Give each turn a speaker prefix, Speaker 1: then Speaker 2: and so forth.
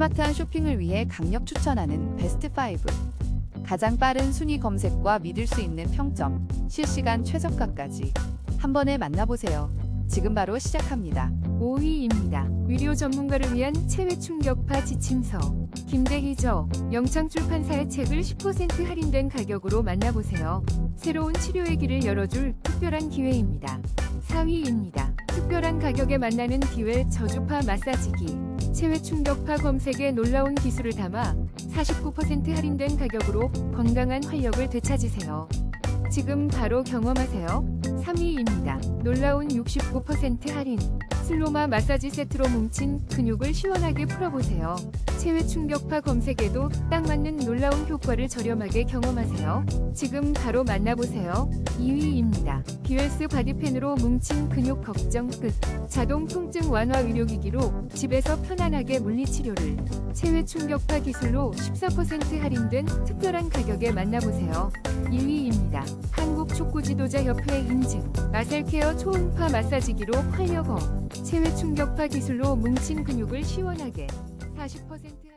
Speaker 1: 스마트한 쇼핑을 위해 강력 추천하는 베스트 5. 가장 빠른 순위 검색과 믿을 수 있는 평점, 실시간 최저가까지 한 번에 만나보세요. 지금 바로 시작합니다.
Speaker 2: 5위입니다. 의료 전문가를 위한 체외 충격파 지침서. 김대희저 영창 출판사의 책을 10% 할인된 가격으로 만나보세요. 새로운 치료의 길을 열어줄 특별한 기회입니다. 4위입니다. 특별한 가격에 만나는 기회 저주파 마사지기. 체외 충격파 검색에 놀라운 기술을 담아 49% 할인된 가격으로 건강한 활력을 되찾으세요. 지금 바로 경험하세요. 3위입니다. 놀라운 69% 할인. 슬로마 마사지 세트로 뭉친 근육을 시원하게 풀어보세요. 체외 충격파 검색에도 딱 맞는 놀라운 효과를 저렴하게 경험하세요. 지금 바로 만나보세요. 2위입니다. 듀얼스 바디펜으로 뭉친 근육 걱정 끝. 자동 통증 완화 의료기기로 집에서 편안하게 물리치료를. 체외 충격파 기술로 14% 할인된 특별한 가격에 만나보세요. 1위입니다. 한국 축구 지도자 협회 인증 마셀케어 초음파 마사지기로 활력업 체외 충격파 기술로 뭉친 근육을 시원하게 40%